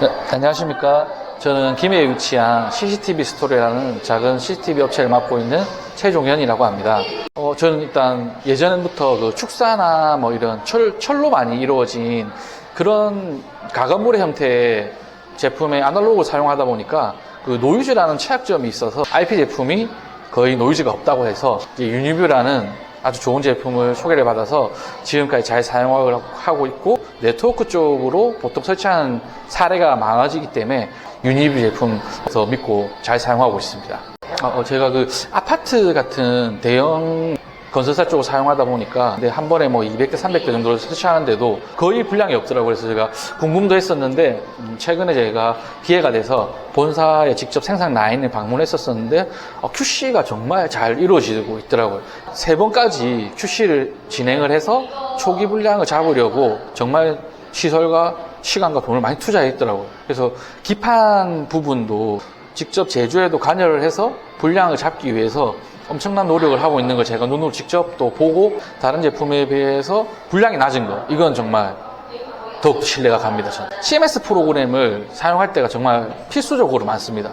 안녕하십니까. 저는 김해에 위치한 CCTV 스토리라는 작은 CCTV 업체를 맡고 있는 최종현이라고 합니다. 어, 저는 일단 예전부터 그 축사나 뭐 이런 철, 철로 많이 이루어진 그런 가건물의 형태의 제품의 아날로그를 사용하다 보니까 그 노이즈라는 최악점이 있어서 IP 제품이 거의 노이즈가 없다고 해서 유니뷰라는 아주 좋은 제품을 소개를 받아서 지금까지 잘 사용하고 있고 네트워크 쪽으로 보통 설치하는 사례가 많아지기 때문에 유니뷰 제품에서 믿고 잘 사용하고 있습니다. 어, 제가 그 아파트 같은 대형 건설사 쪽을 사용하다 보니까 근데 한 번에 뭐 200대, 300대 정도를 설치하는데도 거의 분량이 없더라고요. 그래서 제가 궁금도 했었는데 음, 최근에 제가 기회가 돼서 본사에 직접 생산 라인을 방문했었었는데 어, QC가 정말 잘 이루어지고 있더라고요. 세 번까지 QC를 진행을 해서 초기 분량을 잡으려고 정말 시설과 시간과 돈을 많이 투자했더라고요. 그래서 기판 부분도 직접 제조에도 관여를 해서 분량을 잡기 위해서 엄청난 노력을 하고 있는 걸 제가 눈으로 직접 또 보고 다른 제품에 비해서 분량이 낮은 거 이건 정말 더욱 신뢰가 갑니다. 저는. CMS 프로그램을 사용할 때가 정말 필수적으로 많습니다.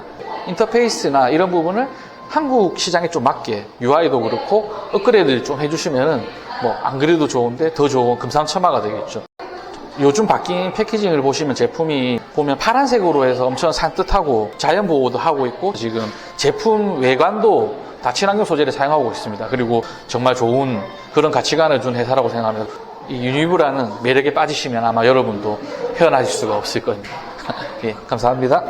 인터페이스나 이런 부분을 한국 시장에 좀 맞게 UI도 그렇고 업그레이드 좀 해주시면은 뭐 안 그래도 좋은데 더 좋은 금상첨화가 되겠죠. 요즘 바뀐 패키징을 보시면 제품이 보면 파란색으로 해서 엄청 산뜻하고 자연 보호도 하고 있고 지금 제품 외관도 다 친환경 소재를 사용하고 있습니다. 그리고 정말 좋은 그런 가치관을 준 회사라고 생각합니다. 이 유니브라는 매력에 빠지시면 아마 여러분도 헤어나실 수가 없을 겁니다. 예, 감사합니다.